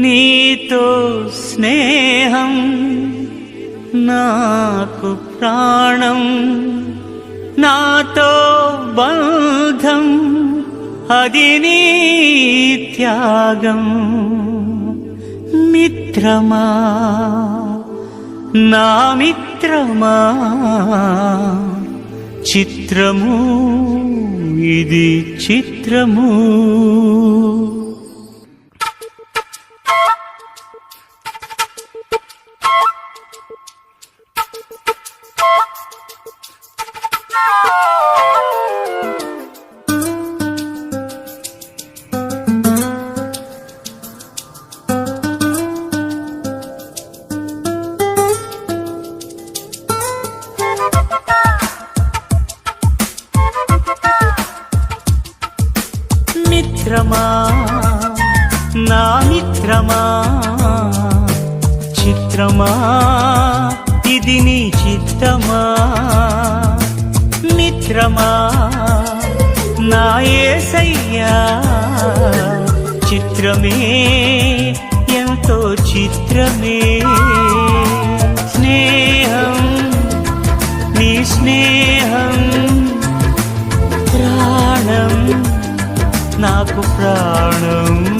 నీతో స్నేహం నాకు ప్రాణం నాతో బంధం అది నీ త్యాగం. మిత్రమా? నా మిత్రమా? చిత్రము ఇది చిత్రము. చిత్రమా? ఇది నీ చిత్తమా? మిత్రమా? నా ఏసయ్యా చిత్రమే ఎంతో చిత్రమే. స్నేహం నీ స్నేహం ప్రాణం నాకు ప్రాణం.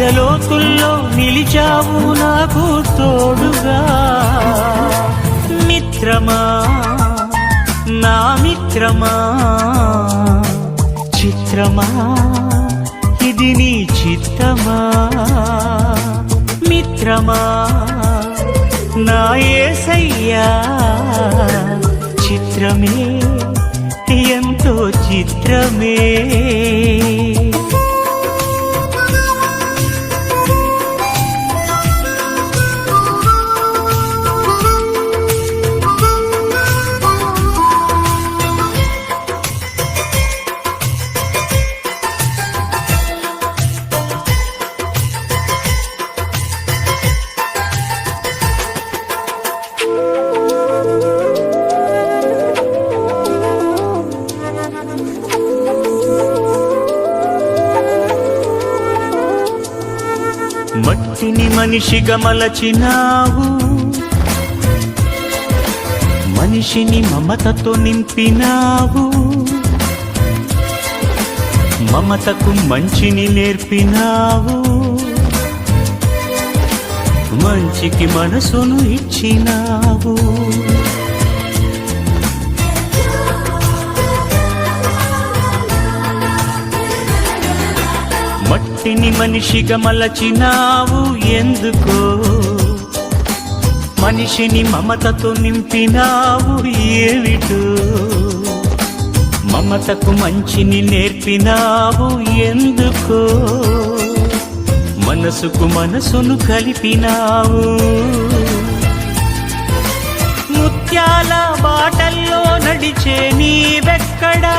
ఎదలోతుల్లో నిలిచావు నాకు తోడుగా. మిత్రమా నా మిత్రమా చిత్రమా ఇది నీ చిత్తమా. మిత్రమా నా ఏసయ్యా చిత్రమే ఎంతో చిత్రమే. మనిషిగా మలచినావు. మనిషిని మమతతో నింపినావు. మమతకు మంచిని నేర్పినావు. మంచికి మనసును ఇచ్చినావు. మనిషిగా మలచినావు ఎందుకో? మనిషిని మమతతో నింపినావు ఏమిటో? మమతకు మంచిని నేర్పినావు ఎందుకో? మనసుకు మనసును కలిపినావు. ముత్యాల బాటల్లో నడిచే నీవెక్కడా?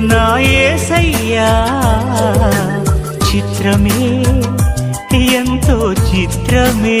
నా ఏసయ్యా చిత్రమే ఎంతో చిత్రమే.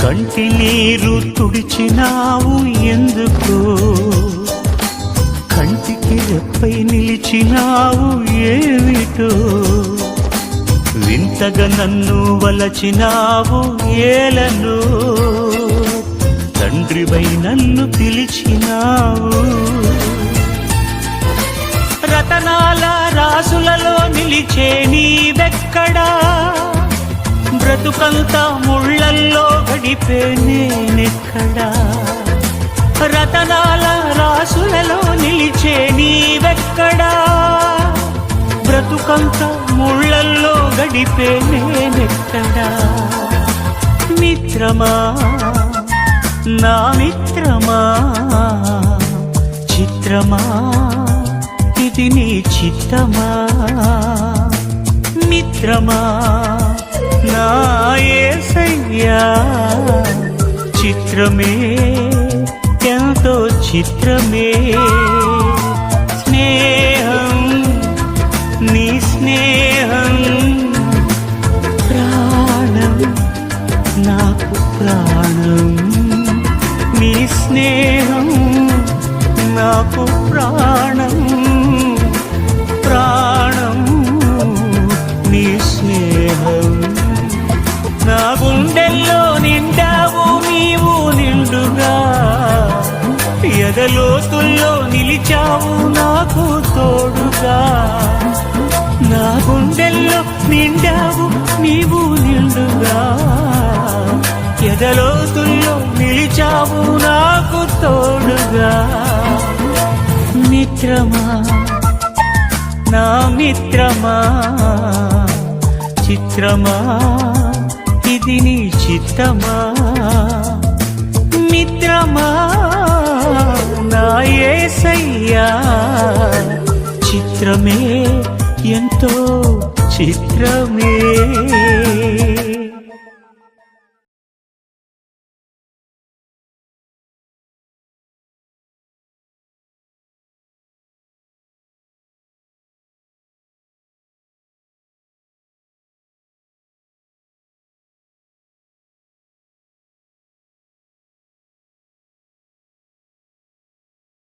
కంటి నీరు తుడిచినావు ఎందుకు? కంటికి రెప్పై నిలిచినావు ఏమిటో? వింతగా నన్ను వలచినావు ఏలను? తండ్రివై నన్ను పిలిచినావు? రతనాల రాసులలో నిలిచే నీవెక్కడా? బ్రతుకంతా ముళ్ళల్లో గడిపే నేనెక్కడా రతనాల రాసులలో నిలిచే నీవెక్కడా? బ్రతుకంత ముళ్ళల్లో గడిపే నేనెక్కడా మిత్రమా? నా మిత్రమా? చిత్రమా? ఇది నీ చిత్తమా? మిత్రమా? నాయ యేసయ్యా చిత్రమే ఎంతో చిత్రమే. స్నేహ ఎదలోతుల్లో నిలిచావు నాకు తోడుగా. నా గుండెల్లో నిండావు నీవు నిండుగా. ఎదలోతుల్లో నిలిచావు నాకు తోడుగా. మిత్రమా నా మిత్రమా చిత్రమా ఇది నీ చిత్తమా? మిత్రమా నాయసయ్యా చిత్రమే ఎంతో చిత్రమే.